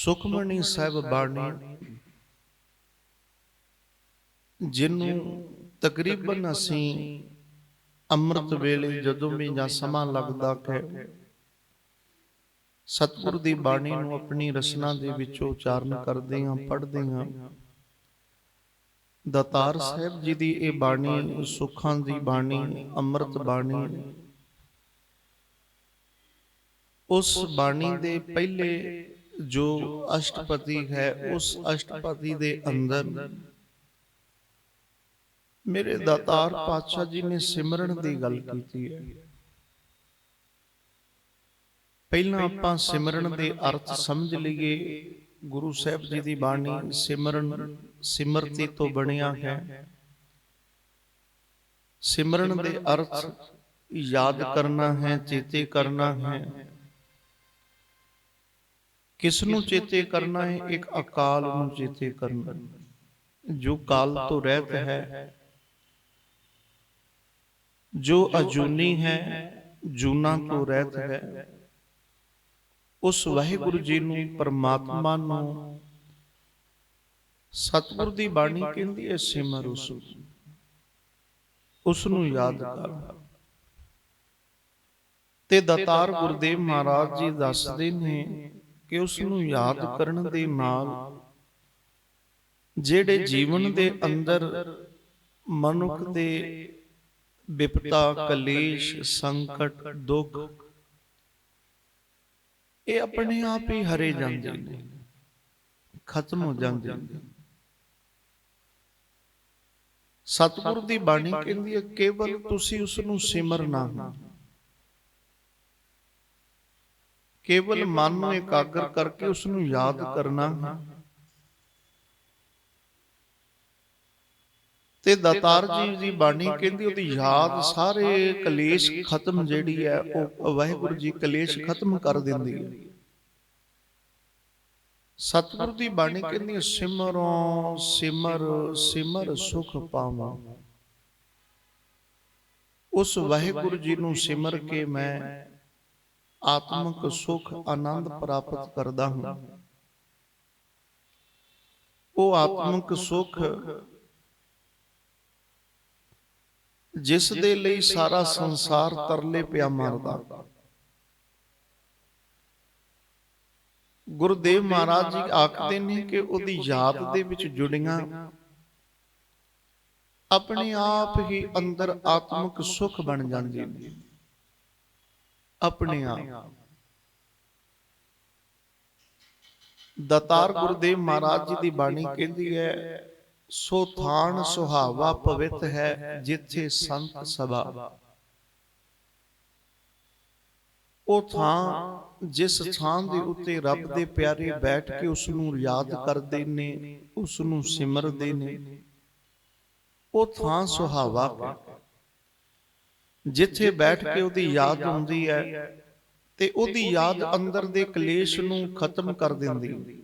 ਸੁਖਮਣੀ ਸਾਹਿਬ ਬਾਣੀ ਜਿਹਨੂੰ ਤਕਰੀਬਨ ਅਸੀਂ ਅੰਮ੍ਰਿਤ ਵੇਲੇ ਜਦੋਂ ਵੀ ਜਾਂ ਸਮਾਂ ਲੱਗਦਾ ਕਿ ਸਤਿਗੁਰ ਦੀ ਬਾਣੀ ਨੂੰ ਆਪਣੀ ਰਸਨਾ ਦੇ ਵਿੱਚ ਉਚਾਰਨ ਕਰਦੇ ਹਾਂ ਪੜ੍ਹਦੇ ਹਾਂ। ਦਾਤਾਰ ਸਾਹਿਬ ਜੀ ਦੀ ਇਹ ਬਾਣੀ ਸੁੱਖਾਂ ਦੀ ਬਾਣੀ ਅੰਮ੍ਰਿਤ ਬਾਣੀ ਉਸ ਬਾਣੀ ਦੇ ਪਹਿਲੇ ਜੋ ਅਸ਼ਟਪਦੀ ਹੈ, ਉਸ ਅਸ਼ਟਪਤੀ ਦੇ ਅੰਦਰ ਮੇਰੇ ਦਾਤਾਰ ਪਾਤਸ਼ਾਹ ਜੀ ਨੇ ਸਿਮਰਨ ਦੀ ਗੱਲ ਕੀਤੀ ਹੈ। ਪਹਿਲਾਂ ਆਪਾਂ ਸਿਮਰਨ ਦੇ ਅਰਥ ਸਮਝ ਲਈਏ। ਗੁਰੂ ਸਾਹਿਬ ਜੀ ਦੀ ਬਾਣੀ ਸਿਮਰਨ, ਸਿਮਰਤੀ ਤੋਂ ਬਣਿਆ ਹੈ। ਸਿਮਰਨ ਦੇ ਅਰਥ ਯਾਦ ਕਰਨਾ ਹੈ, ਚੇਤੇ ਕਰਨਾ ਹੈ। ਕਿਸ ਨੂੰ ਚੇਤੇ ਕਰਨਾ ਹੈ? ਇੱਕ ਅਕਾਲ ਨੂੰ ਚੇਤੇ ਕਰਨਾ। ਜੋ ਕਾਲ ਤੋਂ ਰਹਿਤ ਹੈ ਜੋ ਅਜੂਨੀ ਹੈ ਜੂਨਾ ਤੋਂ ਰਹਿਤ ਹੈ। ਉਸ ਵਾਹਿਗੁਰੂ ਜੀ ਨੂੰ ਪਰਮਾਤਮਾ ਨੂੰ ਸਤਿਗੁਰ ਦੀ ਬਾਣੀ ਕਹਿੰਦੀ ਹੈ ਸਿਮਰ ਉਸ ਉਸ ਨੂੰ ਯਾਦ ਕਰ। ਤੇ ਦਾਤਾਰ ਗੁਰਦੇਵ ਮਹਾਰਾਜ ਜੀ ਦੱਸਦੇ ਨੇ ਕਿ ਉਸ ਨੂੰ ਯਾਦ ਕਰਨ ਦੇ ਨਾਲ ਜਿਹੜੇ ਜੀਵਨ ਦੇ ਅੰਦਰ ਮਨੁੱਖ ਦੇ ਵਿਪਤਾ ਕਲੇਸ਼ ਸੰਕਟ ਦੁੱਖ ਇਹ ਆਪਣੇ ਆਪ ਹੀ ਹਰੇ ਜਾਂਦੇ ਨੇ ਖਤਮ ਹੋ ਜਾਂਦੇ ਨੇ। ਸਤਿਗੁਰ ਦੀ ਬਾਣੀ ਕਹਿੰਦੀ ਹੈ ਕੇਵਲ ਤੁਸੀਂ ਉਸ ਨੂੰ ਸਿਮਰਨਾ ਹੈ ਕੇਵਲ ਮਨ ਨੂੰ ਇਕਾਗਰ ਕਰਕੇ ਉਸ ਨੂੰ ਯਾਦ ਕਰਨਾ। ਤੇ ਦਾਤਾਰ ਜੀ ਦੀ ਬਾਣੀ ਕਹਿੰਦੀ ਉਹਦੀ ਯਾਦ ਸਾਰੇ ਕਲੇਸ਼ ਖਤਮ ਜਿਹੜੀ ਹੈ ਉਹ ਵਾਹਿਗੁਰੂ ਜੀ ਕਲੇਸ਼ ਖਤਮ ਕਰ ਦਿੰਦੀ ਹੈ। ਸਤਿਗੁਰ ਦੀ ਬਾਣੀ ਕਹਿੰਦੀ ਸਿਮਰੋ ਸਿਮਰ ਸਿਮਰ ਸੁਖ ਪਾਵਾਂ। ਉਸ ਵਾਹਿਗੁਰੂ ਜੀ ਨੂੰ ਸਿਮਰ ਕੇ ਮੈਂ ਆਤਮਿਕ ਸੁਖ ਆਨੰਦ ਪ੍ਰਾਪਤ ਕਰਦਾ ਹਾਂ। ਉਹ ਆਤਮਿਕ ਸੁਖ ਜਿਸ ਦੇ ਲਈ ਸਾਰਾ ਸੰਸਾਰ ਤਰਲੇ ਪਿਆ ਮਾਰਦਾ। ਗੁਰਦੇਵ ਮਹਾਰਾਜ ਜੀ ਆਖਦੇ ਨੇ ਕਿ ਉਹਦੀ ਯਾਦ ਦੇ ਵਿੱਚ ਜੁੜੀਆਂ। ਆਪਣੇ ਆਪ ਹੀ ਅੰਦਰ ਆਤਮਿਕ ਸੁਖ ਬਣ ਜਾਂਦੇ ਨੇ। ਆਪਣੇ ਆਪ। ਦਤਾਰ ਗੁਰਦੇਵ ਮਹਾਰਾਜ ਜੀ ਦੀ ਬਾਣੀ ਕਹਿੰਦੀ ਹੈ ਸੋ ਥਾਨ ਸੁਹਾਵਾ ਪਵਿੱਤ ਹੈ ਜਿੱਥੇ ਸੰਤ ਸਭਾ। ਉਹ ਥਾਂ ਜਿਸ ਥਾਂ ਦੇ ਉੱਤੇ ਰੱਬ ਦੇ ਪਿਆਰੇ ਬੈਠ ਕੇ ਉਸ ਨੂੰ ਯਾਦ ਕਰਦੇ ਨੇ ਉਸ ਨੂੰ ਸਿਮਰਦੇ ਨੇ। ਉਹ ਥਾਂ ਸੁਹਾਵਾ ਹੈ ਜਿੱਥੇ ਬੈਠ ਕੇ ਉਹਦੀ ਯਾਦ ਹੁੰਦੀ ਹੈ ਤੇ ਉਹਦੀ ਯਾਦ ਅੰਦਰ ਦੇ ਕਲੇਸ਼ ਨੂੰ ਖਤਮ ਕਰ ਦਿੰਦੀ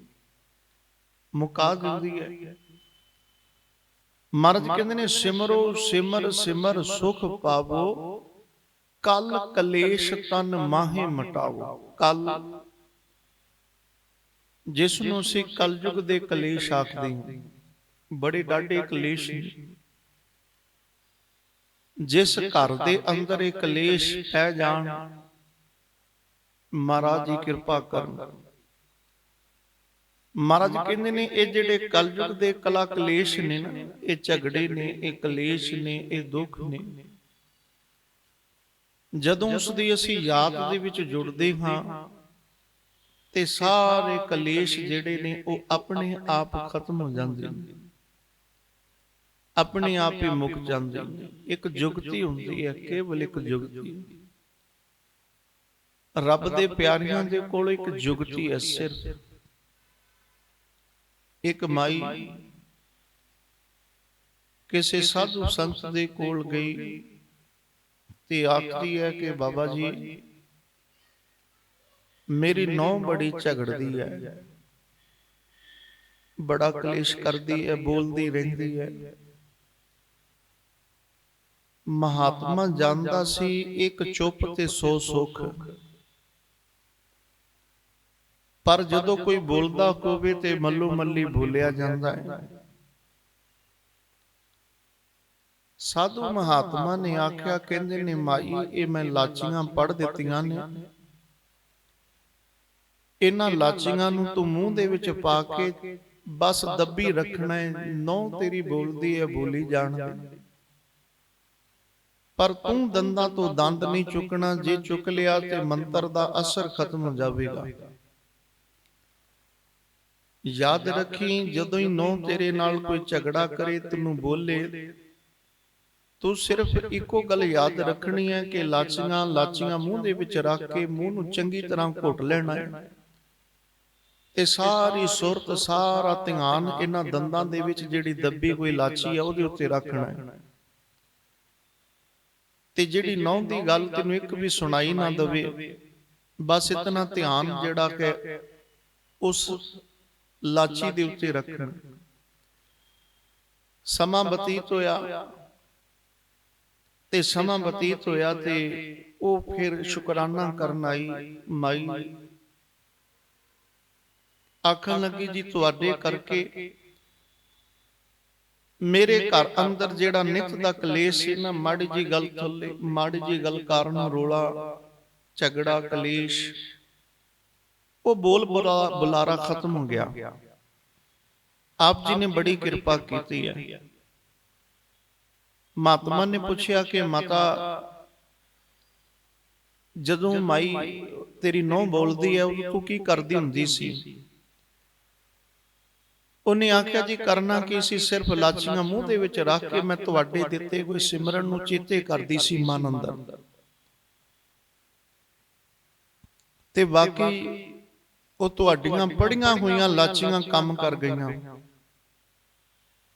ਮੁਕਾ ਦਿੰਦੀ ਹੈ। ਮਹਾਰਾਜ ਕਹਿੰਦੇ ਨੇ ਸਿਮਰੋ ਸਿਮਰ ਸਿਮਰ ਸੁਖ ਪਾਵੋ। ਕਲ ਕਲੇਸ਼ ਤਨ ਮਾਹੇ ਮਟਾਵੋ ਕਲ ਜਿਸ ਨੂੰ ਅਸੀਂ ਕਲਯੁਗ ਦੇ ਕਲੇਸ਼ ਆਖਦੇ ਹਾਂ। ਬੜੇ ਡਾਢੇ ਕਲੇਸ਼ ਜਿਸ ਘਰ ਦੇ ਅੰਦਰ ਇਹ ਕਲੇਸ਼ ਪੈ ਜਾਣ ਮਹਾਰਾਜ ਜੀ ਕਿਰਪਾ ਕਰਨ। ਮਹਾਰਾਜ ਕਹਿੰਦੇ ਨੇ ਇਹ ਜਿਹੜੇ ਕਲਯੁਗ ਦੇ ਕਲਾ ਕਲੇਸ਼ ਨੇ ਨਾ ਇਹ ਝਗੜੇ ਨੇ ਇਹ ਕਲੇਸ਼ ਨੇ ਇਹ ਦੁੱਖ ਨੇ। ਜਦੋਂ ਉਸ ਦੀ ਅਸੀਂ ਯਾਦ ਦੇ ਵਿੱਚ ਜੁੜਦੇ ਹਾਂ ਤੇ ਸਾਰੇ ਕਲੇਸ਼ ਜਿਹੜੇ ਨੇ ਉਹ ਆਪਣੇ ਆਪ ਖਤਮ ਹੋ ਜਾਂਦੇ ਨੇ। ਆਪਣੇ ਆਪ ਹੀ ਮੁੱਕ ਜਾਂਦੇ ਨੇ ਇੱਕ ਜੁਗਤੀ ਹੁੰਦੀ ਹੈ ਕੇਵਲ ਇੱਕ ਜੁਗਤੀ। ਰੱਬ ਦੇ ਪਿਆਰਿਆਂ ਦੇ ਕੋਲ ਇੱਕ ਜੁਗਤੀ ਹੈ ਸਿਰਫ ਇੱਕ ਮਾਈ ਕਿਸੇ ਸਾਧੂ ਸੰਤ ਦੇ ਕੋਲ ਗਈ ਤੇ ਆਖਦੀ ਹੈ ਕਿ ਬਾਬਾ ਜੀ ਮੇਰੀ ਨੌ ਬੜੀ ਝਗੜਦੀ ਹੈ। ਬੜਾ ਕਲੇਸ਼ ਕਰਦੀ ਹੈ ਬੋਲਦੀ ਰਹਿੰਦੀ ਹੈ। ਮਹਾਤਮਾ ਜਾਣਦਾ ਸੀ ਇੱਕ ਚੁੱਪ ਤੇ ਸੋ ਸੁਖ। ਪਰ ਜਦੋਂ ਕੋਈ ਬੋਲਦਾ ਹੋਵੇ ਤੇ ਮੱਲੋ ਮੱਲੀ ਬੋਲਿਆ ਜਾਂਦਾ ਹੈ। ਸਾਧੂ ਮਹਾਤਮਾ ਨੇ ਆਖਿਆ ਕਹਿੰਦੇ ਨੇ ਮਾਈ ਇਹ ਮੈਂ ਲਾਚੀਆਂ ਪੜ ਦਿੱਤੀਆਂ ਨੇ। ਇਹਨਾਂ ਲਾਚੀਆਂ ਨੂੰ ਤੂੰ ਮੂੰਹ ਦੇ ਵਿੱਚ ਪਾ ਕੇ ਬਸ ਦੱਬੀ ਰੱਖਣਾ ਹੈ ਨੌ ਤੇਰੀ ਬੋਲਦੀ ਹੈ ਬੋਲੀ ਜਾਣ ਦੇ ਪਰ ਤੂੰ ਦੰਦਾਂ ਤੋਂ ਦੰਦ ਨਹੀਂ ਚੁੱਕਣਾ ਜੇ ਚੁੱਕ ਲਿਆ ਤੇ ਮੰਤਰ ਦਾ ਅਸਰ ਖਤਮ ਹੋ ਜਾਵੇਗਾ। ਯਾਦ ਰੱਖੀ ਜਦੋਂ ਹੀ ਨੌ ਤੇਰੇ ਨਾਲ ਕੋਈ ਝਗੜਾ ਕਰੇ ਤੈਨੂੰ ਬੋਲੇ। ਤੂੰ ਸਿਰਫ ਇੱਕੋ ਗੱਲ ਯਾਦ ਰੱਖਣੀ ਹੈ ਕਿ ਲਾਚੀਆਂ ਲਾਚੀਆਂ ਮੂੰਹ ਦੇ ਵਿੱਚ ਰੱਖ ਕੇ ਮੂੰਹ ਨੂੰ ਚੰਗੀ ਤਰ੍ਹਾਂ ਘੁੱਟ ਲੈਣਾ ਹੈ। ਤੇ ਸਾਰੀ ਸੁਰਤ ਸਾਰਾ ਧਿਆਨ ਇਹਨਾਂ ਦੰਦਾਂ ਦੇ ਵਿੱਚ ਜਿਹੜੀ ਦੱਬੀ ਕੋਈ ਲਾਚੀ ਹੈ ਉਹਦੇ ਉੱਤੇ ਰੱਖਣਾ ਹੈ। ਤੇ ਜਿਹੜੀ ਨੌ ਦੀ ਗੱਲ ਤੈਨੂੰ ਇੱਕ ਵੀ ਸੁਣਾਈ ਨਾ ਦਵੇ ਬਸ ਇਤਨਾ ਧਿਆਨ ਜਿਹੜਾ ਕਿ ਉਸ ਲਾਚੀ ਦੇ ਉੱਤੇ ਰੱਖਣਾ। ਸਮਾਂ ਬਤੀਤ ਹੋਇਆ ਤੇ ਸਮਾਂ ਬਤੀਤ ਹੋਇਆ ਤੇ ਉਹ ਫਿਰ ਸ਼ੁਕਰਾਨਾ ਕਰਨ ਆਈ ਮਾਈ। ਆਖਣ ਲੱਗੀ ਜੀ ਤੁਹਾਡੇ ਕਰਕੇ ਮੇਰੇ ਘਰ ਅੰਦਰ ਜਿਹੜਾ ਨਿਤ ਦਾ ਕਲੇਸ਼ ਸੀ ਨਾ ਮਾੜੀ ਜੀ ਗੱਲ ਥੱਲੇ ਮਾੜੀ ਜੀ ਗੱਲ ਕਾਰਨ ਰੋਲਾ ਝਗੜਾ ਕਲੇਸ਼। ਉਹ ਬੋਲ ਬੁਲਾ ਬੁਲਾਰਾ ਖਤਮ ਹੋ ਗਿਆ। ਆਪ ਜੀ ਨੇ ਬੜੀ ਕਿਰਪਾ ਕੀਤੀ ਹੈ। ਮਹਾਤਮਾ ਨੇ ਪੁੱਛਿਆ ਕਿ ਮਾਤਾ ਜਦੋਂ ਮਾਈ ਤੇਰੀ ਨੌ ਬੋਲਦੀ ਹੈ ਉਹ ਤੂੰ ਕੀ ਕਰਦੀ ਹੁੰਦੀ ਸੀ? ਉਹਨੇ ਆਖਿਆ ਜੀ ਕਰਨਾ ਕੀ ਸੀ? ਸਿਰਫ ਲਾਚੀਆਂ ਮੂੰਹ ਦੇ ਵਿੱਚ ਰੱਖ ਕੇ ਮੈਂ ਤੁਹਾਡੇ ਦਿੱਤੇ ਕੋਈ ਸਿਮਰਨ ਨੂੰ ਚੇਤੇ ਕਰਦੀ ਸੀ ਮਨ ਅੰਦਰ ਤੇ ਬਾਕੀ ਉਹ ਤੁਹਾਡੀਆਂ ਪੜੀਆਂ ਹੋਈਆਂ ਲਾਚੀਆਂ ਕੰਮ ਕਰ ਗਈਆਂ।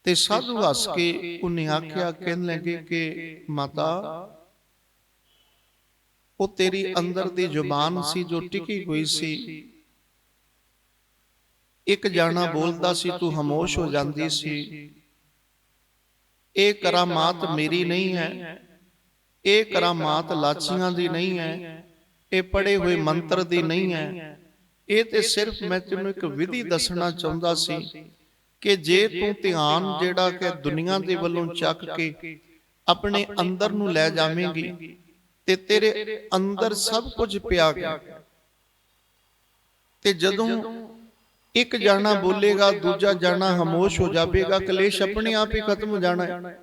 ਤੇ ਸਾਧੂ ਹੱਸ ਕੇ ਉਹਨੇ ਆਖਿਆ ਕਹਿਣ ਲੱਗੇ ਕਿ ਮਾਤਾ ਉਹ ਤੇਰੀ ਅੰਦਰ ਦੀ ਜ਼ੁਬਾਨ ਸੀ ਜੋ ਟਿਕੀ ਹੋਈ ਸੀ। ਇੱਕ ਜਾਣਾ ਬੋਲਦਾ ਸੀ ਤੂੰ ਹਮੋਸ਼ ਹੋ ਜਾਂਦੀ ਸੀ। ਇਹ ਕਰਾਮਾਤ ਮੇਰੀ ਨਹੀਂ ਹੈ। ਇਹ ਕਰਾਮਾਤ ਲਾਚੀਆਂ ਦੀ ਨਹੀਂ ਹੈ। ਇਹ ਪੜੇ ਹੋਏ ਮੰਤਰ ਦੀ ਨਹੀਂ ਹੈ। ਇਹ ਤੇ ਸਿਰਫ ਮੈਂ ਤੈਨੂੰ ਇੱਕ ਵਿਧੀ ਦੱਸਣਾ ਚਾਹੁੰਦਾ ਸੀ ਕਿ ਜੇ ਤੂੰ ਧਿਆਨ ਜਿਹੜਾ ਕਿ ਦੁਨੀਆ ਦੇ ਵੱਲੋਂ ਚੱਕ ਕੇ ਆਪਣੇ ਅੰਦਰ ਨੂੰ ਲੈ ਜਾਵੇਂਗੀ ਤੇ ਤੇਰੇ ਅੰਦਰ ਸਭ ਕੁਝ ਪਿਆ ਗਿਆ ਤੇ ਜਦੋਂ ਇੱਕ ਜਾਣਾ ਬੋਲੇਗਾ, ਦੂਜਾ ਜਾਣਾ ਹਮੋਸ਼ ਹੋ ਜਾਵੇਗਾ, ਕਲੇਸ਼ ਆਪਣੇ ਆਪ ਹੀ ਖਤਮ ਹੋ ਜਾਣਾ ਹੈ।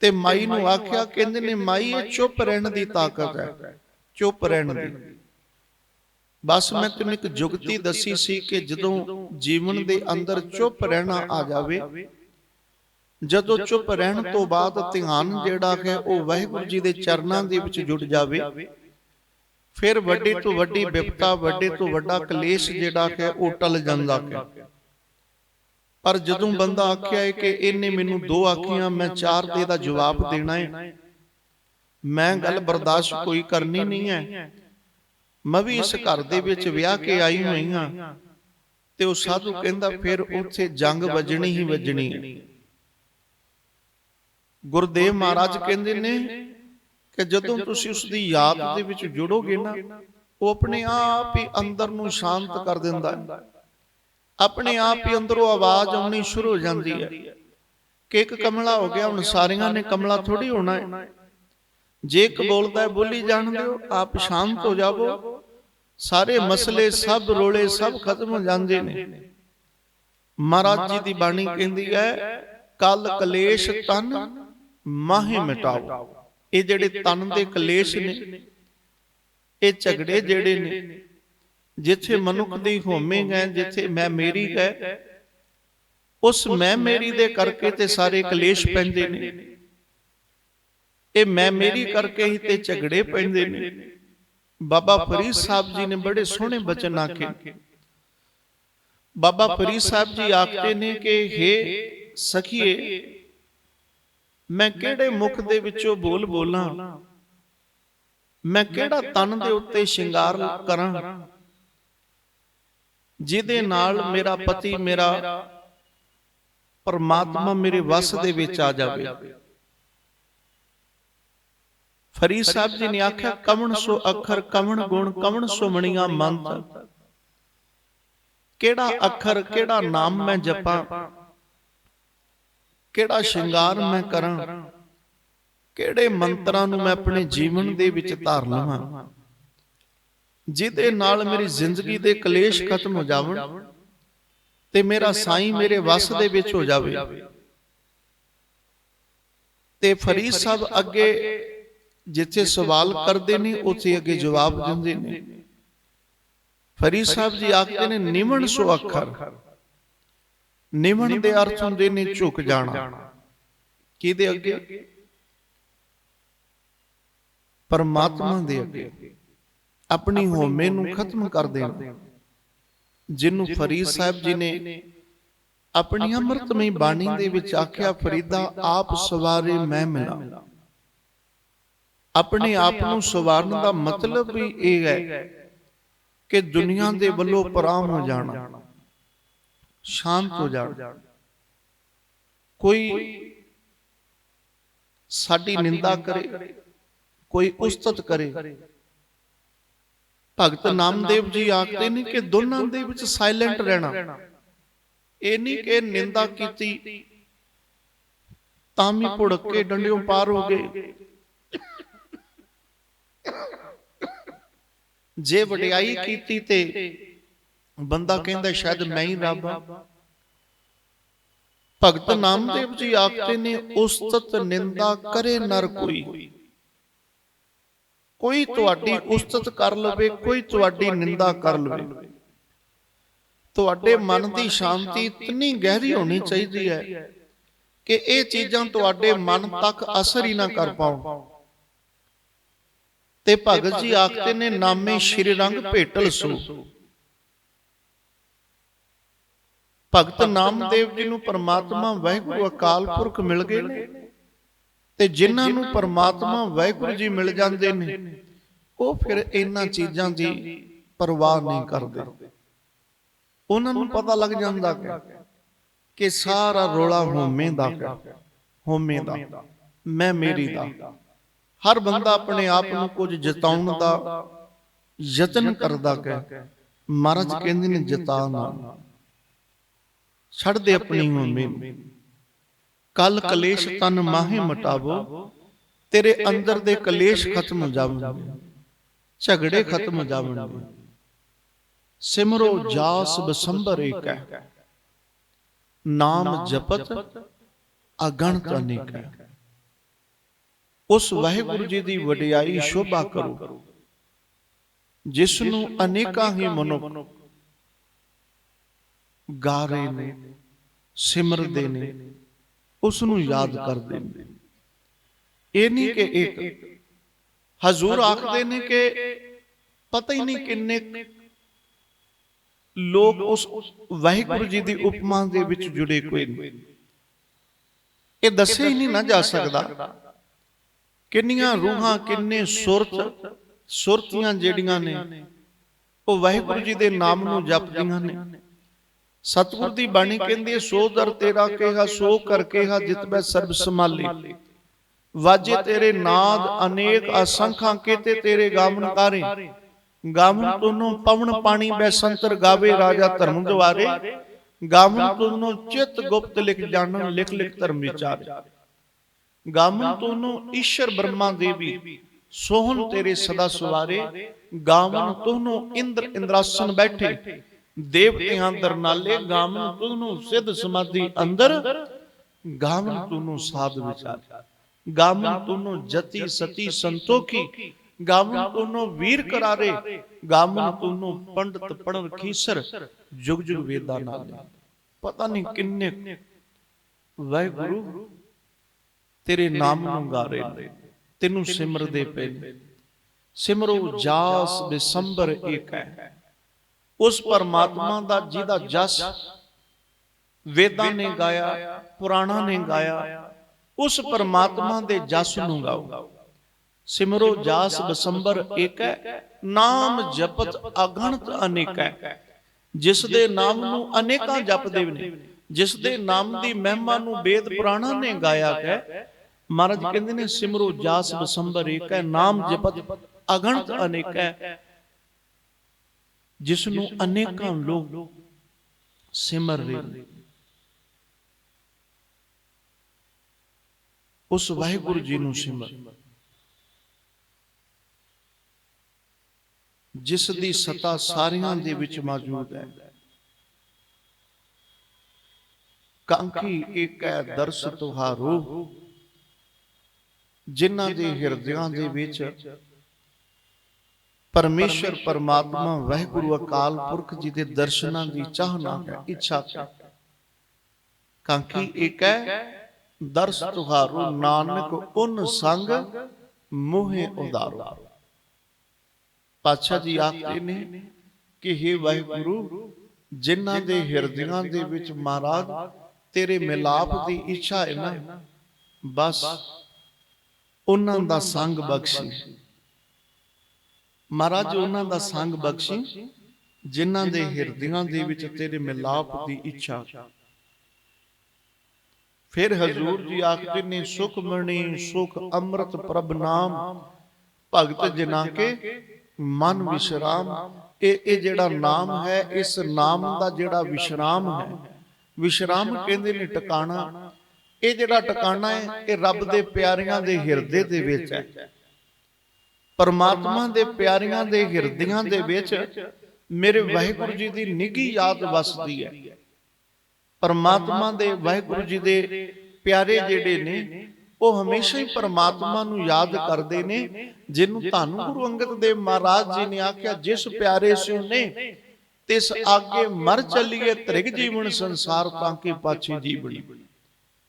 ਤੇ ਮਾਈ ਨੂੰ ਆਖਿਆ, ਕਹਿੰਦੇ ਨੇ, ਮਾਈ, ਇਹ ਚੁੱਪ ਰਹਿਣ ਦੀ ਤਾਕਤ ਹੈ। ਚੁੱਪ ਰਹਿਣ ਦੀ। ਬਸ ਮੈਂ ਤੈਨੂੰ ਇੱਕ ਜੁਗਤੀ ਦੱਸੀ ਸੀ ਕਿ ਜਦੋਂ ਜੀਵਨ ਦੇ ਅੰਦਰ ਚੁੱਪ ਰਹਿਣਾ ਆ ਜਾਵੇ, ਜਦੋਂ ਚੁੱਪ ਰਹਿਣ ਤੋਂ ਬਾਅਦ ਧਿਆਨ ਜਿਹੜਾ ਹੈ ਉਹ ਵਾਹਿਗੁਰੂ ਜੀ ਦੇ ਚਰਨਾਂ ਦੇ ਵਿੱਚ ਜੁੜ ਜਾਵੇ ਫਿਰ ਵੱਡੀ ਤੋਂ ਵੱਡੀ ਵਿਪਤਾ ਵੱਡੇ ਤੋਂ ਵੱਡਾ ਕਲੇਸ਼ ਜਿਹੜਾ ਹੈ ਉਹ ਟਲ ਜਾਂਦਾ ਹੈ ਪਰ ਜਦੋਂ ਬੰਦਾ ਆਖਿਆ ਹੈ ਕਿ ਇਹਨੇ ਮੈਨੂੰ ਦੋ ਆਖੀਆਂ ਮੈਂ ਚਾਰ ਦੇ ਦਾ ਜਵਾਬ ਦੇਣਾ ਹੈ। ਮੈਂ ਗੱਲ ਬਰਦਾਸ਼ਤ ਕੋਈ ਕਰਨੀ ਨਹੀਂ ਹੈ। ਮੈਂ ਵੀ ਇਸ ਘਰ ਦੇ ਵਿੱਚ ਵਿਆਹ ਕੇ ਆਈ ਹੋਈ ਹਾਂ। ਤੇ ਉਹ ਸਾਧੂ ਕਹਿੰਦਾ ਫਿਰ ਉੱਥੇ ਜੰਗ ਵੱਜਣੀ ਹੀ ਵੱਜਣੀ ਹੈ ਗੁਰਦੇਵ ਮਹਾਰਾਜ ਕਹਿੰਦੇ ਨੇ ਕਿ ਜਦੋਂ ਤੁਸੀਂ ਉਸ ਦੀ ਯਾਦ ਦੇ ਵਿੱਚ ਜੁੜੋਗੇ ਨਾ ਉਹ ਆਪਣੇ ਆਪ ਹੀ ਅੰਦਰ ਨੂੰ ਸ਼ਾਂਤ ਕਰ ਦਿੰਦਾ ਹੈ। ਆਪਣੇ ਆਪ ਹੀ ਅੰਦਰੋਂ ਆਵਾਜ਼ ਆਉਣੀ ਸ਼ੁਰੂ ਹੋ ਜਾਂਦੀ ਹੈ। ਕਿ ਇੱਕ ਕਮਲਾ ਹੋ ਗਿਆ ਹੁਣ ਸਾਰਿਆਂ ਨੇ ਕਮਲਾ ਥੋੜੀ ਹੋਣਾ ਹੈ। ਜੇ ਇੱਕ ਬੋਲਦਾ ਹੈ ਬੋਲੀ ਜਾਣ ਦਿਓ ਆਪ ਸ਼ਾਂਤ ਹੋ ਜਾਵੋ। ਸਾਰੇ ਮਸਲੇ ਸਭ ਰੋਲੇ ਸਭ ਖਤਮ ਹੋ ਜਾਂਦੇ ਨੇ। ਮਹਾਰਾਜ ਜੀ ਦੀ ਬਾਣੀ ਕਹਿੰਦੀ ਹੈ ਕਲ ਕਲੇਸ਼ ਤਨ ਮਾਹੇ ਮਿਟਾਓ। ਇਹ ਜਿਹੜੇ ਤਨ ਦੇ ਕਲੇਸ਼ ਨੇ ਇਹ ਝਗੜੇ ਜਿਹੜੇ ਨੇ ਜਿੱਥੇ ਮਨੁੱਖ ਦੀ ਹੋਮੇ ਗਏ ਜਿੱਥੇ ਮੈਂ ਮੇਰੀ ਗਏ ਉਸ ਮੈਂ ਮੇਰੀ ਦੇ ਕਰਕੇ ਤੇ ਸਾਰੇ ਕਲੇਸ਼ ਪੈਂਦੇ ਨੇ। ਇਹ ਮੈਂ ਮੇਰੀ ਕਰਕੇ ਹੀ ਤੇ ਝਗੜੇ ਪੈਂਦੇ ਨੇ। ਬਾਬਾ ਫਰੀਦ ਸਾਹਿਬ ਜੀ ਨੇ ਬੜੇ ਸੋਹਣੇ ਬਚਨ ਆਖੇ। ਬਾਬਾ ਫਰੀਦ ਸਾਹਿਬ ਜੀ ਆਖਦੇ ਨੇ ਕਿ हे ਸਖੀਏ ਮੈਂ ਕਿਹੜੇ ਮੁਖ ਦੇ ਵਿੱਚੋਂ ਬੋਲ ਬੋਲਾਂ ਮੈਂ ਕਿਹੜਾ ਤਨ ਦੇ ਉੱਤੇ ਸ਼ਿੰਗਾਰ ਕਰਾਂ? ਜਿਹਦੇ ਨਾਲ ਮੇਰਾ ਪਤੀ ਮੇਰਾ ਪਰਮਾਤਮਾ ਮੇਰੇ ਵਸ ਦੇ ਵਿੱਚ ਆ ਜਾਵੇ। ਫਰੀਦ ਸਾਹਿਬ ਜੀ ਨੇ ਆਖਿਆ ਕਵਣ ਸੋ ਅੱਖਰ ਕਵਣ ਗੁਣ ਕਵਣ ਸੋ ਮਣੀਆਂ ਮੰਤ। ਕਿਹੜਾ ਅੱਖਰ ਕਿਹੜਾ ਨਾਮ ਮੈਂ ਜਪਾਂ? ਕਿਹੜਾ ਸ਼ਿੰਗਾਰ ਮੈਂ ਕਰਾਂ? ਕਿਹੜੇ ਮੰਤਰਾਂ ਨੂੰ ਮੈਂ ਆਪਣੇ ਜੀਵਨ ਦੇ ਵਿੱਚ ਧਾਰ ਲਵਾਂ? ਜਿਹਦੇ ਨਾਲ ਮੇਰੀ ਜ਼ਿੰਦਗੀ ਦੇ ਕਲੇਸ਼ ਖਤਮ ਹੋ ਜਾਵਣ ਤੇ ਮੇਰਾ ਸਾਈਂ ਮੇਰੇ ਵੱਸ ਦੇ ਵਿੱਚ ਹੋ ਜਾਵੇ। ਤੇ ਫਰੀਦ ਸਾਹਿਬ ਅੱਗੇ ਜਿੱਥੇ ਸਵਾਲ ਕਰਦੇ ਨੇ ਉੱਥੇ ਅੱਗੇ ਜਵਾਬ ਦਿੰਦੇ ਨੇ। ਫਰੀਦ ਸਾਹਿਬ ਜੀ ਆਖਦੇ ਨੇ ਨਿਮਣ ਸੋ ਅੱਖਰ। ਨਿਮਣ ਦੇ ਅਰਥ ਹੁੰਦੇ ਨੇ ਝੁਕ ਜਾਣਾ। ਕਿਹਦੇ ਅੱਗੇ? ਪਰਮਾਤਮਾ ਦੇ ਅੱਗੇ। ਆਪਣੀ ਹਉਮੈ ਨੂੰ ਖਤਮ ਕਰ ਦੇਣਾ ਜਿਹਨੂੰ ਫਰੀਦ ਸਾਹਿਬ ਜੀ ਨੇ ਆਪਣੀ ਅੰਮ੍ਰਿਤਮਈ ਬਾਣੀ ਦੇ ਵਿੱਚ ਆਖਿਆ ਫਰੀਦਾ ਆਪ ਸਵਾਰੇ ਮੈਂ ਮਿਲਾਂ। ਆਪਣੇ ਆਪ ਨੂੰ ਸਵਾਰਨ ਦਾ ਮਤਲਬ ਵੀ ਇਹ ਹੈ ਕਿ ਦੁਨੀਆ ਦੇ ਵੱਲੋਂ ਪਰਾਮ ਹੋ ਜਾਣਾ। ਸ਼ਾਂਤ ਹੋ ਜਾਣਾ। ਕੋਈ ਸਾਡੀ ਨਿੰਦਾ ਕਰੇ ਕੋਈ ਉਸਤਤ ਕਰੇ। ਭਗਤ ਨਾਮਦੇਵ ਜੀ ਆਖਦੇ ਨੇ ਕਿ ਦੋਨਾਂ ਦੇ ਵਿੱਚ ਸਾਇਲੈਂਟ ਰਹਿਣਾ। ਇਹ ਨਹੀਂ ਕਿ ਨਿੰਦਾ ਕੀਤੀ ਤਾਂ ਵੀ ਭੁੜਕ ਕੇ ਡੰਡਿਓਂ ਪਾਰ ਹੋ ਗਏ। ਜੇ ਵਡਿਆਈ ਕੀਤੀ ਤੇ ਬੰਦਾ ਕਹਿੰਦਾ ਸ਼ਾਇਦ ਮੈਂ ਹੀ ਰੱਬ ਆ। ਭਗਤ ਨਾਮਦੇਵ ਜੀ ਆਖਦੇ ਨੇ ਉਸਤਤ ਨਿੰਦਾ ਕਰੇ ਨਰ ਕੋਈ। ਕੋਈ। ਤੁਹਾਡੀ ਉਸਤਤ ਕਰ ਲਵੇ ਕੋਈ ਤੁਹਾਡੀ ਨਿੰਦਾ ਕਰ ਲਵੇ। ਤੁਹਾਡੇ ਮਨ ਦੀ ਸ਼ਾਂਤੀ ਇਤਨੀ ਗਹਿਰੀ ਹੋਣੀ ਚਾਹੀਦੀ ਹੈ ਕਿ ਇਹ ਚੀਜ਼ਾਂ ਤੁਹਾਡੇ ਮਨ ਤੱਕ ਅਸਰ ਹੀ ਨਾ ਕਰ ਪਾਉਣ। ਤੇ ਭਗਤ ਜੀ ਆਖਦੇ ਨੇ ਨਾਮੇ ਸ਼੍ਰੀ ਰੰਗ ਭੇਟਲ ਸੋ। ਭਗਤ ਨਾਮਦੇਵ ਜੀ ਨੂੰ ਪਰਮਾਤਮਾ ਵਾਹਿਗੁਰੂ ਅਕਾਲ ਪੁਰਖ ਮਿਲ ਗਏ ਨੇ। ਤੇ ਜਿਨ੍ਹਾਂ ਨੂੰ ਪਰਮਾਤਮਾ ਵਾਹਿਗੁਰੂ ਜੀ ਮਿਲ ਜਾਂਦੇ ਨੇ ਉਹ ਫਿਰ ਇਹਨਾਂ ਚੀਜ਼ਾਂ ਦੀ ਪਰਵਾਹ ਨਹੀਂ ਕਰਦੇ। ਉਹਨਾਂ ਨੂੰ ਪਤਾ ਲੱਗ ਜਾਂਦਾ ਕਿ ਸਾਰਾ ਰੋਲਾ ਹੋਮੇ ਦਾ ਹੋਮੇ ਦਾ ਮੈਂ ਮੇਰੀ ਦਾ। ਹਰ ਬੰਦਾ ਆਪਣੇ ਆਪ ਨੂੰ ਕੁਝ ਜਿਤਾਉਣ ਦਾ ਯਤਨ ਕਰਦਾ ਹੈ। ਮਹਾਰਾਜ ਕਹਿੰਦੇ ਨੇ ਜਿਤਾ ਨਾ। ਛੱਡ ਦੇ ਆਪਣੀ ਨੂੰ। ਕਲ ਕਲੇਸ਼ ਤਨ ਮਾਹੇ ਮਟਾਵੋ। ਤੇਰੇ ਅੰਦਰ ਦੇ ਕਲੇਸ਼ ਖਤਮ ਹੋ ਜਾਵਣਗੇ। ਝਗੜੇ ਖਤਮ ਹੋ ਜਾਵਣਗੇ। ਸਿਮਰੋ ਜਾਸ ਬਸੰਬਰ ਏਕ। ਹੈ ਨਾਮ ਜਪਤ ਅਗਣਤ ਅਨੇਕ ਹੈ ਉਸ ਵਾਹਿਗੁਰੂ ਜੀ ਦੀ ਵਡਿਆਈ ਸ਼ੋਭਾ ਕਰੋ। ਜਿਸ ਨੂੰ ਅਨੇਕਾਂ ਹੀ ਮਨੁੱਖ ਗਾ ਰਹੇ ਨੇ ਸਿਮਰਦੇ ਨੇ ਉਸ ਨੂੰ ਯਾਦ ਕਰਦੇ ਨੇ। ਇਹ ਨਹੀਂ ਕਿ ਇੱਕ ਹਜ਼ੂਰ ਆਖਦੇ ਨੇ ਕਿ ਪਤਾ ਹੀ ਨਹੀਂ ਕਿੰਨੇ ਲੋਕ ਉਸ ਵਾਹਿਗੁਰੂ ਜੀ ਦੀ ਉਪਮਾ ਦੇ ਵਿੱਚ ਜੁੜੇ ਕੋਈ ਨਹੀਂ ਇਹ ਦੱਸਿਆ ਹੀ ਨਹੀਂ ਨਾ ਜਾ ਸਕਦਾ। ਕਿੰਨੀਆਂ ਰੂਹਾਂ ਕਿੰਨੇ ਸੁਰਤ ਸੁਰਤੀਆਂ ਜਿਹੜੀਆਂ ਨੇ ਉਹ ਵਾਹਿਗੁਰੂ ਜੀ ਦੇ ਨਾਮ ਨੂੰ ਜਪਦੀਆਂ ਨੇ। ਸਤਿਗੁਰ ਦੀ ਬਾਣੀ ਕਹਿੰਦੀ ਹੈ, ਸੋ ਦਰ ਤੇਰਾ ਕੇਹਾ ਸੋ ਕਰ ਕੇਹਾ ਜਿਤ ਮੈਂ ਸਰਬ ਸੰਭਾਲੀ। ਵਾਜੇ ਤੇਰੇ ਨਾਦ ਅਨੇਕ ਅਸੰਖਾਂ ਕੀਤੇ ਤੇਰੇ ਗਾਮਨ ਕਾਰੇ ਗਾਮਨ ਤੁਨੋਂ ਪਵਨ ਪਾਣੀ ਬੈ ਸੰਤਰ ਗਾਵੇ, ਰਾਜਾ ਧਰਮ ਦੁਆਰੇ। ਗਾਮਨ ਤੁਨੋਂ ਚਿਤ ਗੁਪਤ ਲਿਖ ਜਾਣਨ, ਲਿਖ ਲਿਖ ਧਰਮ ਵਿਚਾਰ। ਗਾਮਨ ਤੁਨੋਂ ਈਸ਼ਰ ਬ੍ਰਹਮਾ ਦੇਵੀ, ਸੋਹਣ ਤੇਰੇ ਸਦਾ ਸਵਾਰੇ। ਗਾਵਨ ਤੁਨੋਂ ਇੰਦਰ ਇੰਦਰਾਸਨ ਬੈਠੇ। ਦੇਵਤਿਆਂ ਅੰਦਰ ਨਾਲੇ ਗਾਮਨ ਤੁਨੋਂ ਸਿੱਧ ਸਮਾਧੀ ਅੰਦਰ ਗਾਮਨ ਤੁਨੋਂ ਸਾਧ ਵਿਚਾਰ। ਗਾਮਨ ਤੁਨੋਂ ਜਤੀ, ਸਤੀ, ਸੰਤੋਖੀ। ਗਾਮਨ ਤੁਨੋਂ ਵੀਰ ਕਰਾਰੇ। ਗਾਮਨ ਤੁਨੋਂ ਪੰਡਤ ਪੜਨ ਖੀਸਰ ਜੁਗ ਜੁਗ ਵੇਦਾਂ ਨਾਲ। ਪਤਾ ਨਹੀਂ ਕਿੰਨੇ ਵਾਹਿਗੁਰੂ ਤੇਰੇ ਨਾਮ ਨੂੰ ਗਾ ਰਹੇ ਨੇ, ਤੈਨੂੰ ਸਿਮਰਦੇ ਪਏ ਸਿਮਰੋ ਜਾਸ ਬਿਸੰਬਰ ਏਕ। ਉਸ ਪਰਮਾਤਮਾ ਦਾ ਜਿਹਦਾ ਜਸ ਵੇਦਾਂ ਨੇ ਗਾਇਆ ਪੁਰਾਣਾ ਨੇ ਗਾਇਆ ਉਸ ਪਰਮਾਤਮਾ ਦੇ ਜਸ ਨੂੰ ਗਾਓ। ਸਿਮਰੋ ਜਾਸ ਬਸੰਬਰ ਏਕ ਹੈ ਨਾਮ ਜਪਤ ਅਗਣਤ ਅਨੇਕ। ਹੈ ਜਿਸ ਦੇ ਨਾਮ ਨੂੰ ਅਨੇਕਾਂ ਜਪਦੇ ਨੇ। ਜਿਸ ਦੇ ਨਾਮ ਦੀ ਮਹਿਮਾ ਨੂੰ ਵੇਦ ਪੁਰਾਣਾ ਨੇ ਗਾਇਆ ਹੈ ਮਹਾਰਾਜ ਕਹਿੰਦੇ ਨੇ ਸਿਮਰੋ ਜਾਸ ਬਸੰਬਰ ਏਕੈ ਨਾਮ ਜਪਤ ਅਗਣਤ ਅਨੇਕੈ। ਜਿਸ ਨੂੰ ਅਨੇਕਾਂ ਲੋਕ ਸਿਮਰ ਰਹੇ। ਉਸ ਵਾਹਿਗੁਰੂ ਜੀ ਨੂੰ ਸਿਮਰ। ਜਿਸ ਦੀ ਸਤਾ ਸਾਰਿਆਂ ਦੇ ਵਿੱਚ ਮੌਜੂਦ ਹੈ। ਕਾਂਖੀ ਏਕੈ ਦਰਸ ਤੁਹਾਰੋ ਜਿਨ੍ਹਾਂ ਦੇ ਹਿਰਦਿਆਂ ਦੇ ਵਿੱਚ ਪਰਮੇਸ਼ਰ ਪਰਮਾਤਮਾ ਵਾਹਿਗੁਰੂ ਅਕਾਲ ਪੁਰਖ ਜੀ ਦੇ ਦਰਸ਼ਨਾਂ ਦੀ ਚਾਹਨਾ ਹੈ ਇੱਛਾ ਹੈ। ਕਾਂਖੀ ਏਕੈ ਦਰਸ ਤੁਹਾਰੋ ਨਾਨਕ ਉਨ ਸੰਗ ਮੋਹਿ ਉਦਾਰੋ। ਪਾਤਸ਼ਾਹ ਜੀ ਆਖਦੇ ਨੇ ਕਿ हे ਵਾਹਿਗੁਰੂ ਜਿਨ੍ਹਾਂ ਦੇ ਹਿਰਦਿਆਂ ਦੇ ਵਿੱਚ ਮਹਾਰਾਜ ਤੇਰੇ ਮਿਲਾਪ ਦੀ ਇੱਛਾ ਹੈ ਨਾ। ਬਸ ਉਹਨਾਂ ਦਾ ਸੰਗ ਬਖਸ਼ੀ। ਮਹਾਰਾਜ ਉਹਨਾਂ ਦਾ ਸੰਗ ਬਖਸ਼ੀ ਜਿਨ੍ਹਾਂ ਦੇ ਹਿਰਦਿਆਂ ਦੇ ਵਿੱਚ ਤੇਰੇ ਮਿਲਾਪ ਦੀ ਇੱਛਾ। ਫਿਰ ਹਜ਼ੂਰ ਜੀ ਆਖਦੇ ਨੇ ਸੁਖ ਮਣੀ ਸੁਖ ਅੰਮ੍ਰਿਤ ਪ੍ਰਭ ਨਾਮ। ਭਗਤ ਜਿਨਾ ਕੇ ਮਨ ਵਿਸ਼ਰਾਮ। ਇਹ ਇਹ ਜਿਹੜਾ ਨਾਮ ਹੈ ਇਸ ਨਾਮ ਦਾ ਜਿਹੜਾ ਵਿਸ਼ਰਾਮ ਹੈ। ਵਿਸ਼ਰਾਮ ਕਹਿੰਦੇ ਨੇ ਟਿਕਾਣਾ। ਇਹ ਜਿਹੜਾ ਟਿਕਾਣਾ ਹੈ ਇਹ ਰੱਬ ਦੇ ਪਿਆਰਿਆਂ ਦੇ ਹਿਰਦੇ ਦੇ ਵਿੱਚ ਹੈ। ਪਰਮਾਤਮਾ ਦੇ ਪਿਆਰਿਆਂ ਦੇ ਹਿਰਦਿਆਂ ਦੇ ਵਿੱਚ ਮੇਰੇ ਵਾਹਿਗੁਰੂ ਜੀ ਦੀ ਨਿੱਘੀ ਯਾਦ ਵਸਦੀ ਹੈ। ਪਰਮਾਤਮਾ ਦੇ ਵਾਹਿਗੁਰੂ ਜੀ ਦੇ ਪਿਆਰੇ ਜਿਹੜੇ ਨੇ ਉਹ ਹਮੇਸ਼ਾ ਹੀ ਪਰਮਾਤਮਾ ਨੂੰ ਯਾਦ ਕਰਦੇ ਨੇ ਜਿਹਨੂੰ ਧੰਨ ਗੁਰੂ ਅੰਗਦ ਦੇਵ ਮਹਾਰਾਜ ਜੀ ਨੇ ਆਖਿਆ ਜਿਸ ਪਿਆਰੇ ਸਿਉ ਨੇ ਤਿਸ ਆਗੇ ਮਰ ਚੱਲੀਏ ਤ੍ਰਿਗ ਜੀਵਨ ਸੰਸਾਰ ਤਾਂ ਕਿ ਪਾਛੇ ਜੀਵਣੀ